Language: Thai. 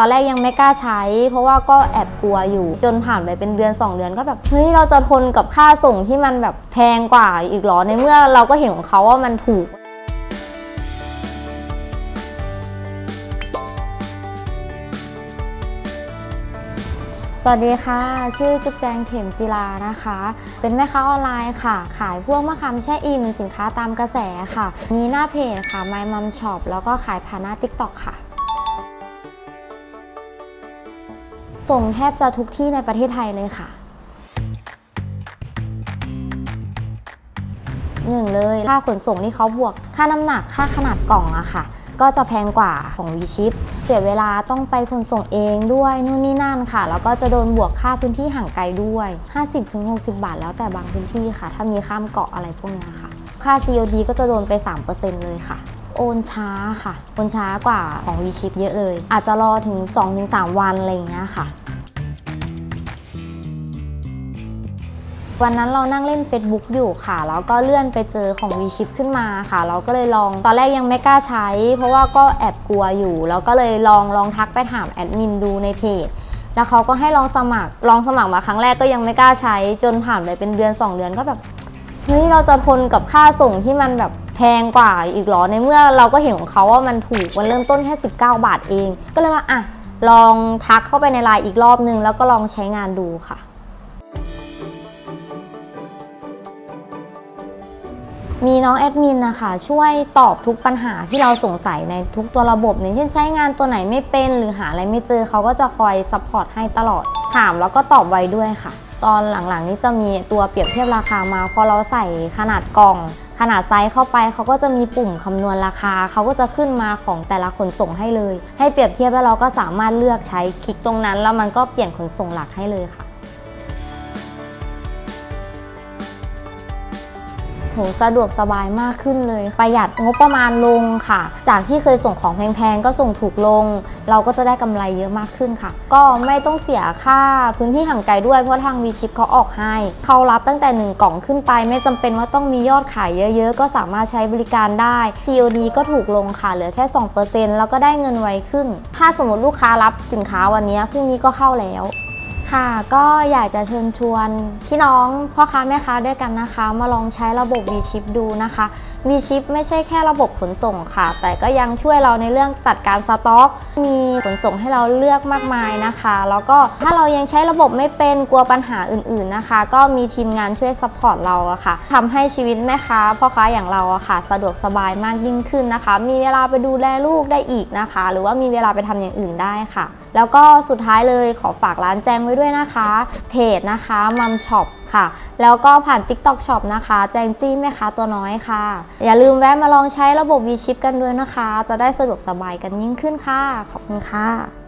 ตอนแรกยังไม่กล้าใช้ เพราะว่าก็แอบกลัวอยู่ จนผ่านไปเป็นเดือน 2 เดือนก็แบบเฮ้ยเราจะทนกับค่าส่งที่มันแบบแพงกว่าอีกหรอในเมื่อเราก็เห็นของเขาว่ามันถูก สวัสดีค่ะ ชื่อจุ๊บแจงเข็มจิลานะคะ เป็นแม่ค้าออนไลน์ค่ะ ขายพวกมะขามแช่อิ่มสินค้าตามกระแสค่ะ มีหน้าเพจค่ะ My Mom Shop แล้วก็ขายผ่านหน้า TikTok ค่ะ ส่งแทบจะทุกที่ในประเทศไทยเลยค่ะหนึ่งเลยค่าขนส่งที่เขาบวก ค่าน้ำหนักค่าขนาดกล่องอะค่ะ ก็จะแพงกว่าของวีชิปเสียเวลาต้องไปขนส่งเองด้วยนู่นนี่นั่นค่ะ แล้วก็จะโดนบวกค่าพื้นที่ห่างไกลด้วย 50-60 บาท แล้วแต่บางพื้นที่ค่ะ ถ้ามีข้ามเกาะอะไรพวกนี้ค่ะ ค่า COD ก็จะโดนไป 3%เลยค่ะ โอนช้าค่ะ โอนช้ากว่าของวีชิปเยอะเลย อาจจะรอถึง 2-3 วันอะไรอย่างเงี้ยค่ะวันนั้นเรานั่งเล่น Facebook อยู่ค่ะ แล้วก็เลื่อนไปเจอของ v s h i p ขึ้นมาค่ะ เราก็เลยลอง ตอนแรกยังไม่กล้าใช้ เพราะว่าก็แอบกลัวอยู่ แล้วก็เลยลองลองทักไปถามแอดมินดูในเพจ แล้วเขาก็ให้ลองสมัคร ลองสมัครมาครั้งแรกก็ยังไม่กล้าใช้ จนผ่านไปเป็นเดือน 2 เดือนก็แบบ เฮ้ย เราจะทนกับค่าส่งที่มันแบบ แพงกว่าอีกหรอในเมื่อเราก็เห็นของเขาว่ามันถูกมันเริ่มต้นแค่ 19 บาทเอง ก็เลยว่าอะลองทักเข้าไปในไลน์อีกรอบนึง แล้วก็ลองใช้งานดูค่ะ มีน้องแอดมินนะคะ ช่วยตอบทุกปัญหาที่เราสงสัยในทุกตัวระบบอย่างเช่นใช้งานตัวไหนไม่เป็นหรือหาอะไรไม่เจอเขาก็จะคอยซัพพอร์ตให้ตลอด ถามแล้วก็ตอบไวด้วยค่ะ ตอนหลังๆนี้จะมีตัวเปรียบเทียบราคามาพอเราใส่ขนาดกล่อง ขนาดไซส์เข้าไปเขาก็จะมีปุ่มคำนวณราคาเขาก็จะขึ้นมาของแต่ละขนส่งให้เลย ให้เปรียบเทียบแล้วเราก็สามารถเลือกใช้คลิกตรงนั้น แล้วมันก็เปลี่ยนขนส่งหลักให้เลยค่ะ หสะดวกสบายมากขึ้นเลย ประหยัดงบประมาณลงค่ะ จากที่เคยส่งของแพงๆ ก็ส่งถูกลง เราก็จะได้กำไรเยอะมากขึ้นค่ะ ก็ไม่ต้องเสียค่าพื้นที่ห่างไกลด้วยเพราะทางวีชิปเขาออกให้ เขารับตั้งแต่ 1 กล่องขึ้นไป ไม่จำเป็นว่าต้องมียอดขายเยอะๆ ก็สามารถใช้บริการได้ COD ก็ถูกลงค่ะเหลือแค่ 2%แล้วก็ได้เงินไวขึ้น ถ้าสมมติลูกค้ารับสินค้าวันนี้พรุ่งนี้ก็เข้าแล้ว ค่ะก็อยากจะเชิญชวนพี่น้องพ่อค้าแม่ค้าด้วยกันนะคะ มาลองใช้ระบบ V-Ship ดูนะคะ V-Ship ไม่ใช่แค่ระบบขนส่งค่ะ แต่ก็ยังช่วยเราในเรื่องจัดการสต็อก มีขนส่งให้เราเลือกมากมายนะคะ แล้วก็ถ้าเรายังใช้ระบบไม่เป็นกลัวปัญหาอื่นๆนะคะ ก็มีทีมงานช่วยซัพพอร์ตเราอะค่ะทำให้ชีวิตแม่ค้าพ่อค้าอย่างเราอะค่ะ สะดวกสบายมากยิ่งขึ้นนะคะ มีเวลาไปดูแลลูกได้อีกนะคะ หรือว่ามีเวลาไปทำอย่างอื่นได้ค่ะ แล้วก็สุดท้ายเลยขอฝากร้านแจมไว้ด้วยนะคะ เพจนะคะมัมช็อปค่ะ แล้วก็ผ่าน TikTok Shop นะคะ แจงจี้แม่ค้าตัวน้อยค่ะ อย่าลืมแวะมาลองใช้ระบบ V-Ship กันด้วยนะคะ จะได้สะดวกสบายกันยิ่งขึ้นค่ะ ขอบคุณค่ะ